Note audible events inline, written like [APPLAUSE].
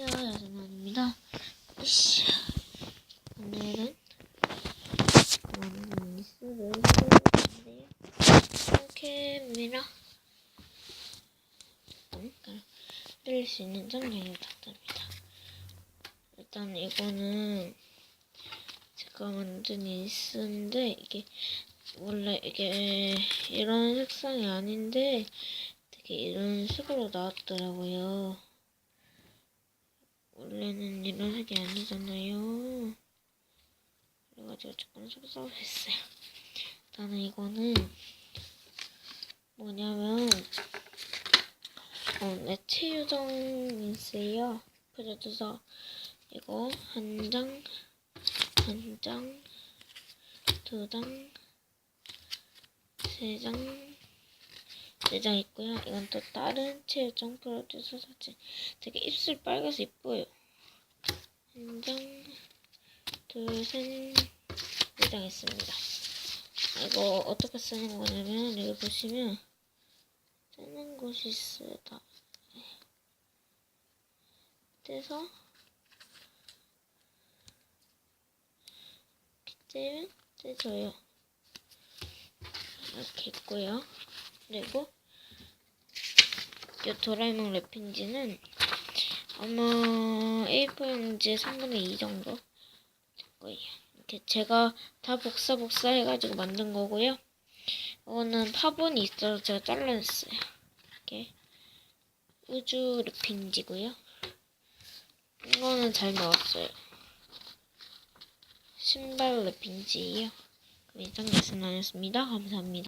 안녕하세요 야생만입니다 이씨 오늘은 원미스를 해볼건데요 이렇게입니다 그러니까 들릴 수 있는 점 양해 부탁드립니다 일단 이거는 제가 만든 일스인데 이게 원래 이게 이런 색상이 아닌데 되게 이런 식으로 나왔더라고요. 원래는 이런 색이 아니잖아요. 그래가지고 조금 속상했어요. [LAUGHS] 나는 이거는 뭐냐면 어, 매체 요정이 있어요. 그래서 이거 한 장, 한 장, 두 장, 세 장, 네장 있고요. 이건 또 다른 체육장 프로듀서 사진. 되게 입술 빨개서 이뻐요. 한 장, 둘, 셋, 네장 있습니다. 이거 어떻게 쓰는 거냐면 여기 보시면 쓰는 곳이 있습니다. 떼서 떼면 떼져요. 이렇게 있고요. 그리고 이 도라에몽 랩핑지는 아마 A4용지 3분의 2 정도 될 거예요. 이렇게 제가 다 복사 복사 해가지고 만든 거고요. 이거는 파본이 있어서 제가 잘라냈어요. 이렇게 우주 랩핑지고요. 이거는 잘 나왔어요. 신발 랩핑지예요. 그럼 이상 예스 나눴습니다. 감사합니다.